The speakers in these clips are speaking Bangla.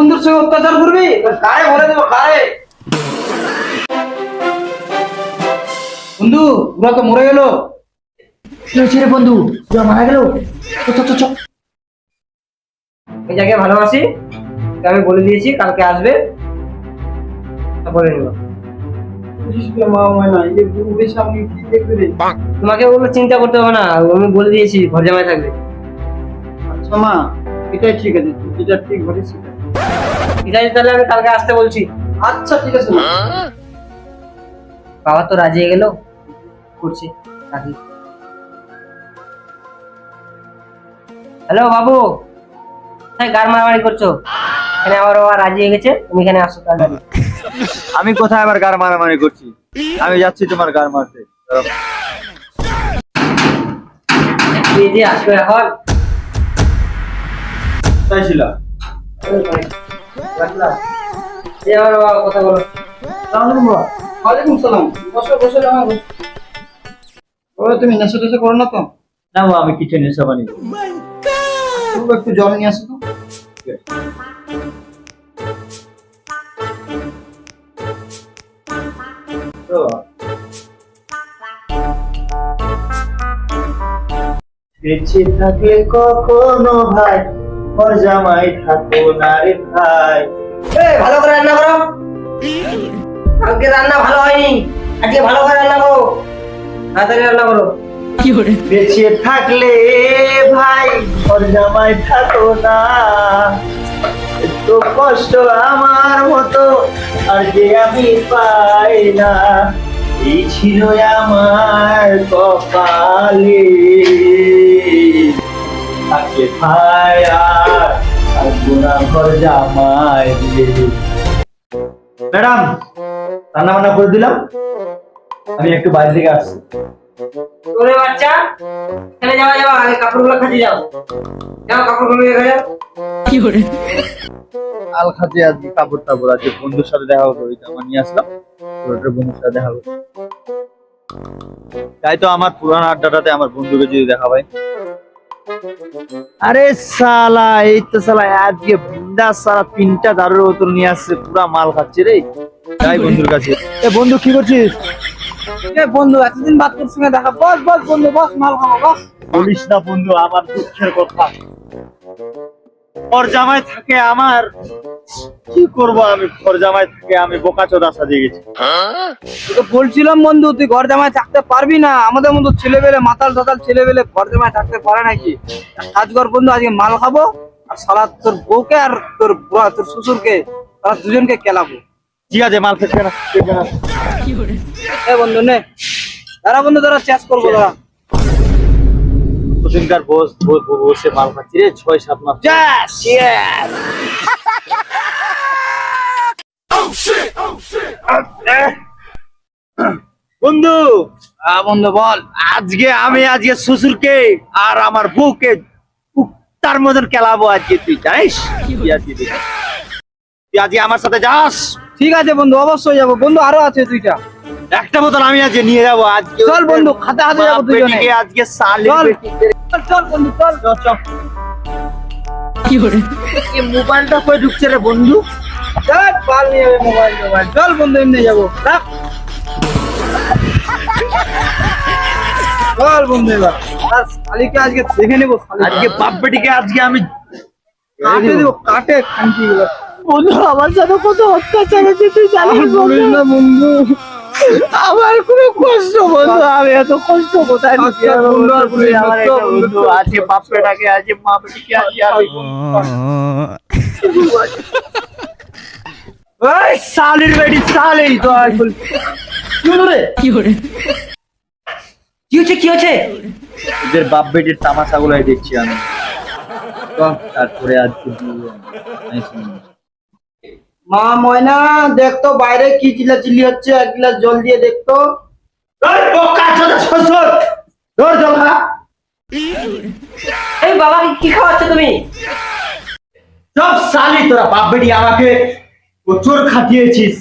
বন্ধুর সঙ্গে অত্যাচার করবি? গায়ে ভরে দেবো গায়ে। বন্ধু ওরা তো মরে গেল। রে বন্ধু মারা গেল। এই যাকে ভালোবাসি আমি বলে দিয়েছি কালকে আসবে। বলে নিল তোমাকে ওগুলো চিন্তা করতে হবে না আমি বলে দিয়েছি ঘর জামাই থাকবে। আচ্ছা মা এটাই ঠিক আছে তুই যেটা ঠিক বলিস সেটা। ঠিক আছে তাহলে আমি কালকে আসতে বলছি। আচ্ছা ঠিক আছে। বাবা তো রাজি হয়ে গেল। করছি রাজি। হ্যালো বাবু। কোথায় গার মারামারি করছ? এখানে আমার বাবা রাজি হয়ে গেছে তুমি এখানে আসো তাড়াতাড়ি আমি কোথায় আবার গার মারামারি করছি? আমি যাচ্ছি তোমার গার মারতে। তুই যে আসবে এখন কোথায় ছিল। রাখলাম। বাবা কথা বলো। ওয়ালাইকুম সালাম। বসো বসো জামা বসো। ও তুমি নেশা টেশা করো না তো? না বাবা, আমি কিছু নেশা বানি তুমি একটু জল নিয়ে আসো তো। বেঁচে থাকলে কখনো ভাই। জামাই থাকো না রে ভাই এই ভালো করে রান্না করো। কালকে রান্না ভালো হয়নি। আজকে ভালো করে রান্না করো। তাড়াতাড়ি রান্না করো। বেঁচে থাকলে ভাই জামাই থাকো না। তো কষ্ট আমার মতো আর যে আমি পাই না এই ছিল আমার কপালে। জামাই রে। ম্যাডাম রান্না বান্না করে দিলাম। আমি একটু বাইরে থেকে আসছি। তোরে বাচ্চা খেলে যাওয়া যাওয়া আগে কাপড়গুলো খাতে যাও। যাও কাপড়গুলো রেখে যাও। আল খাতে আজকে কাপড় টাপড় আজকে বন্ধুর সাথে দেখা নিয়ে আসলাম। বন্ধুর সাথে দেখা তাই তো আমার পুরান আড্ডাটাতে আমার বন্ধুকে যদি দেখা পাই। আরে সালা এই তো সালা আজকে বিন্দা সালা তিনটা দারুর ওতর নিয়ে আসছে পুরা মাল খাচ্ছে রে। যাই বন্ধুর কাছে। এ বন্ধু কি করছিস? এ বন্ধু এতদিন বাদ তোর সঙ্গে দেখা বস বস বন্ধু বস মাল খাব বস। বলিস না বন্ধু আমার দুঃখের কথা। ওর জামাই থাকে আমার কি করব আমি ওর জামাই থাকে? আমি বোকা চোদা সাজিয়ে গেছি। তোকে বলছিলাম বন্ধু তুই ঘর জামায় থাকতে পারবি না? আমাদের মতো ছেলেবেলে মাতাল টাতাল ছেলেবেলে ঘর জামায় থাকতে পারে নাকি? কাজ কর বন্ধু আজকে মাল খাব আর সালা তোর বউকে আর তোর তোর শ্বশুরকে তারা দুজনকে কেলাবো ঠিক আছে মাল ফেটবে না এ বন্ধু নে। দাঁড়া বন্ধু দাঁড়া চেস করব বস বস- বস- বসে মাল খাচ্ছি। রে ছয় সাত মাস। বন্ধু। বন্ধু বল। আজকে আমি আজকে শ্বশুরকে আর আমার বউকে কুত্তার মতন খেলাবো আজকে তুই জানিস? তুই? আজকে আমার সাথে যাস? ঠিক আছে বন্ধু অবশ্যই যাব। বন্ধু আরও আছে দুইটা। একটা বোতল আমি আজকে নিয়ে যাব। আজকে চল বন্ধু, খাতা হাতে যাব দুজনে। আজকে সালি চল। চল, বন্ধু চল। চল, চল। এই মোবাইলটা কই ঢুকছে রে বন্ধু? পাল নিয়ে যাবে মোবাইল মোবাইল চল বন্ধু এমনি যাব। রাখ। চল বন্ধু এবার। আর শালিকে আজকে দেখে নেব আজকে বাপ বেটিকে আজকে আমি কাটে দেবো কাটে খানকি বন্ধু আমার সাথে কত অত্যাচার হচ্ছে তুই জানিস বলিস না বন্ধু। আমার খুব কষ্ট বন্ধু। আমি এত কষ্ট কোথায় বন্ধু, আর বন্ধু? আমার একটা বন্ধু, বন্ধু চল। আছে বাপ বেটাকে আছে মা বেটিকে আছে আমি এই সালির বেটি সালি তো আর কি হলো রে? কি হচ্ছে কি হচ্ছে? এদের বাপ বেটির দেখছি আমি। তারপরে আজকে। মা ময়না দেখতো বাইরে কি চিল্লাচিল্লি হচ্ছে এক গ্লাস জল দিয়ে দেখতো জল খা। এই বাবা কি খাওয়াচ্ছ তুমি? সব সালি তোরা বাপ বেটি আমাকে প্রচুর খাটিয়েছিস।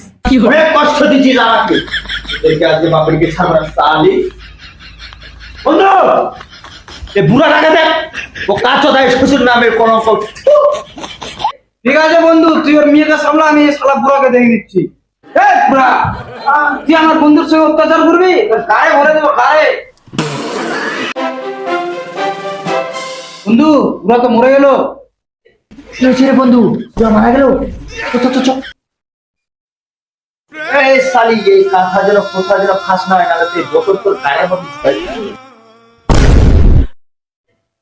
অনেক কষ্ট দিচ্ছিস আমাকে। এদেরকে আজকে বাপ বেটিকে ছাড়বো না, সালি বন্ধু এ বুড়া টাকা দেখ। ও কাচো দেয় শ্বশুর নামে কোনো ঠিক আছে বন্ধু তুই ওর মেয়েকে সামলা আমি শালা বুড়াকে দেখে নিচ্ছি। এই বুড়া তুই আমার বন্ধুর সঙ্গে অত্যাচার করবি? গায়ে ভরে দেবো গায়ে। বন্ধু বুড়া তো মরে গেল। বন্ধু? তোরা মারা গেল? এই শালি এই কথা যেন কোথা যেন ফাঁস না হয় নাহলে তুই বকর তোর গায়ের মধ্যে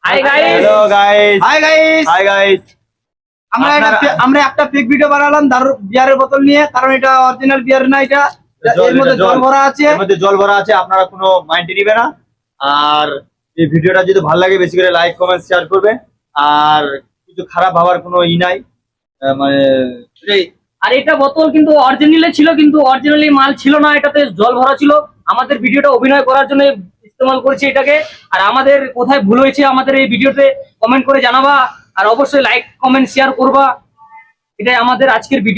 hi guys hello guys hi guys hi guys আমরা একটা আমরা একটা ফেক ভিডিও বানালাম দারু বিয়ারের বোতল নিয়ে। কারণ এটা অরিজিনাল বিয়ার না এটা এর মধ্যে জল ভরা আছে। এর মধ্যে জল ভরা আছে আপনারা কোনো মাইন্ডে নিবে না। আর এই ভিডিওটা যদি ভালো লাগে বেশি করে লাইক কমেন্ট শেয়ার করবে আর কিছু খারাপ ভাবার কোনো ই নাই। মানে আর এটা বোতল কিন্তু অরিজিনালে ছিল, কিন্তু অরিজিনালি মাল ছিল না, এটাতে জল ভরা ছিল। আমাদের ভিডিওটা অভিনয় করার জন্য ইস্তেমাল করেছি এটাকে। আর আমাদের কোথায় ভুল হয়েছে আমাদের এই ভিডিওতে কমেন্ট করে জানাবা, আর অবশ্যই লাইক কমেন্ট শেয়ার করবা। এটাই আমাদের আজকের ভিডিও